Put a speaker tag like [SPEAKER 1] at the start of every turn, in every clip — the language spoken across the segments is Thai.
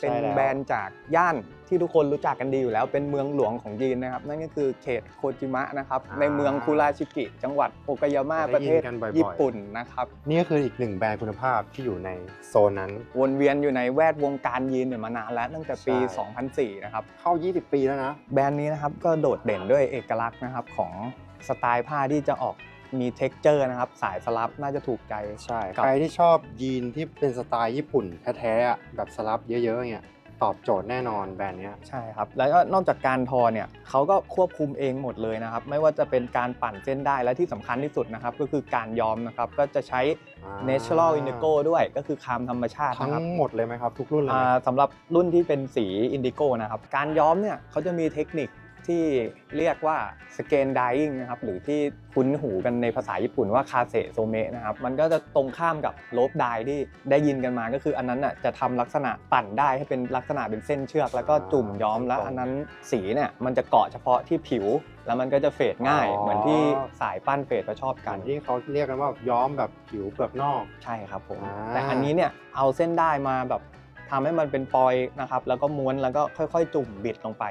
[SPEAKER 1] เป็น
[SPEAKER 2] ใช่แล้ว
[SPEAKER 1] แบรนด์จากย่านที่ทุกคนรู้จักกันดีอยู่แล้ว เป็นเมืองหลวงของจีนนะครับ นั่นก็คือเขตโคจิมะนะครับ
[SPEAKER 2] อ่า
[SPEAKER 1] ในเมืองคุราชิกิ จังหวัดโอกายาม่า
[SPEAKER 2] จะได้
[SPEAKER 1] ประเทศ
[SPEAKER 2] ยินกันบ่อยๆ
[SPEAKER 1] ญี่ปุ่นนะครับ
[SPEAKER 2] นี่ก็คืออีกหนึ่งแบรนด์คุณภาพที่อยู่ในโซนนั้น
[SPEAKER 1] วนเวียนอยู่ในแวดวงการยีนเนี่ยมานานแล้วตั้งแต่ปี
[SPEAKER 2] ใช่
[SPEAKER 1] 2004 นะครับ
[SPEAKER 2] เข้า 20 ปีแล้วนะ
[SPEAKER 1] แบรนด์นี้นะครับก็โดดเด่นด้วยเอกลักษณ์นะครับของสไตล์ผ้าที่จะออก มี t e x t อร์นะครับ สายสลับน่าจะถูกใจ
[SPEAKER 2] ใช่
[SPEAKER 1] กับ
[SPEAKER 2] ใครที่ชอบยีนที่เป็นสไตล์ญี่ปุ่นแท้ๆอะแบบสลับเยอะๆเนี่ยตอบโจทย์แน่นอนแบรนด์เนี้ย
[SPEAKER 1] ใช่ครับ แล้วก็นอกจากการทอเนี่ยเขาก็ควบคุมเองหมดเลยนะครับ ไม่ว่าจะเป็นการปั่นเส้นได้และที่สำคัญที่สุดนะครับ ก็คือการย้อมนะครับ ก็จะใช้
[SPEAKER 2] อ่า
[SPEAKER 1] natural indigo ด้วยก็คือคามธรรมชาติ
[SPEAKER 2] ทั้
[SPEAKER 1] นะครับ
[SPEAKER 2] งหมดเลยไหมครับ ทุกรุ่นเลยไหม
[SPEAKER 1] อ่าสำหรับรุ่นที่เป็นสีอินดิโก้นะครับ การย้อมเนี่ยเขาจะมีเทคนิค ที่เรียกว่าสเกน d ด i n g นะครับหรือที่คุ้นหูกันในภาษาญี่ปุ่นว่าคาเซโซเมะนะครับมันก็จะตรงข้ามกับโลบไดที่ได้ยินกันมาก็คืออันนั้นน่ะจะทำลักษณะปั่นได้ให้เป็นลักษณะเป็นเส้นเชือก แล้วก็จุ่มย้อมแล้วอันนั้นสีเนี่ยมันจะเกาะเฉพาะที่ผิว แล้วมันก็จะเฟดง่าย เหมือนที่สายปั้นเฟดเขาชอบ
[SPEAKER 2] กั
[SPEAKER 1] กันน
[SPEAKER 2] ที่เขาเรียกกันว่าย้อมแบบผิวเปลือกนอก
[SPEAKER 1] ใช่ครับผม
[SPEAKER 2] อ่า
[SPEAKER 1] แต่อันนี้เนี่ยเอาเส้นได้มาแบบ ทำให้มันเป็นปอยนะครับแล้วก็ม้วนแล้วก็ค่อย ๆ จุ่มบิดลงไป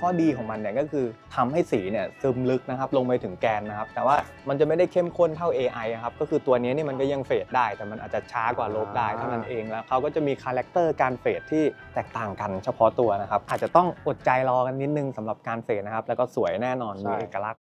[SPEAKER 1] ข้อดีของมันเนี่ยก็คือทำให้สีเนี่ยซึมลึกนะครับลงไปถึงแกนนะครับ แต่ว่ามันจะไม่ได้เข้มข้นเท่า AI อะครับก็คือตัวนี้นี่มันก็ยังเฟดได้ แต่มันอาจจะช้ากว่าลบได้เท่านั้นเองแล้วเขาก็จะมีคาแรคเตอร์การเฟดที่แตกต่างกันเฉพาะตัวนะครับอาจจะต้องอดใจรอกันนิดนึงสำหรับการเฟดนะครับแล้วก็สวยแน่นอน
[SPEAKER 2] ใช่
[SPEAKER 1] มีเอกลักษณ์